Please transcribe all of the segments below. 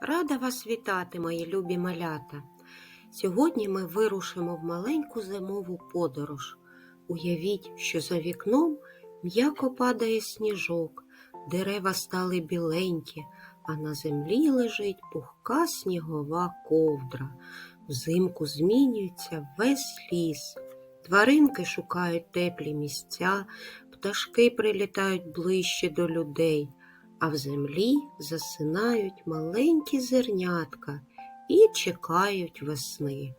Рада вас вітати, мої любі малята. Сьогодні ми вирушимо в маленьку зимову подорож. Уявіть, що за вікном м'яко падає сніжок, дерева стали біленькі, а на землі лежить пухка снігова ковдра. Взимку змінюється весь ліс. Тваринки шукають теплі місця, пташки прилітають ближче до людей а в землі засинають маленькі зернятка і чекають весни.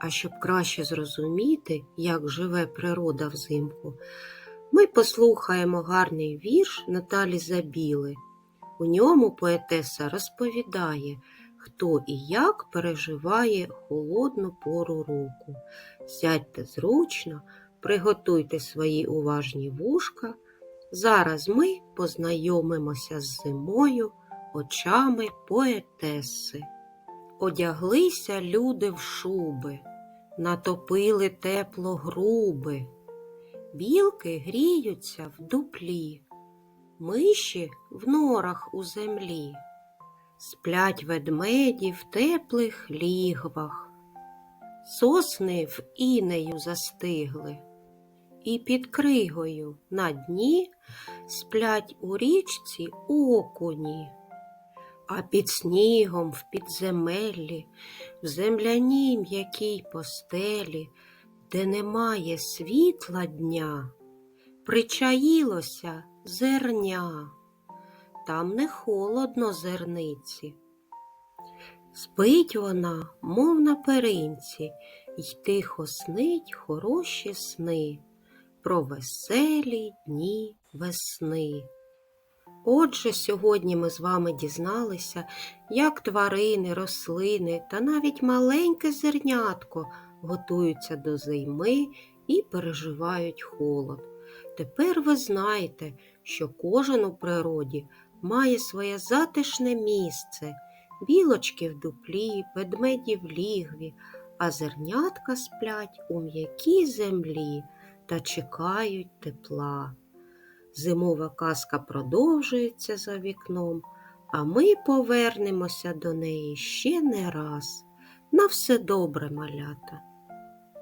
А щоб краще зрозуміти, як живе природа взимку, ми послухаємо гарний вірш Наталі Забіли. У ньому поетеса розповідає, хто і як переживає холодну пору року. Сядьте зручно, приготуйте свої уважні вушка. Зараз ми познайомимося з зимою очами поетеси. Одяглися люди в шуби, натопили тепло груби, білки гріються в дуплі, миші в норах у землі, сплять ведмеді в теплих лігвах, сосни в інею застигли і під кригою. На дні сплять у річці окуні, а під снігом в підземеллі, в земляній м'якій постелі, де немає світла дня, причаїлося зерня, там не холодно зерниці. Спить вона, мов на перинці, й тихо снить хороші сни про веселі дні весни. Отже, сьогодні ми з вами дізналися, як тварини, рослини та навіть маленьке зернятко готуються до зими і переживають холод. Тепер ви знаєте, що кожен у природі має своє затишне місце, білочки в дуплі, ведмеді в лігві, а зернятка сплять у м'якій землі та чекають тепла. Зимова казка продовжується за вікном, а ми повернемося до неї ще не раз. На все добре, малята.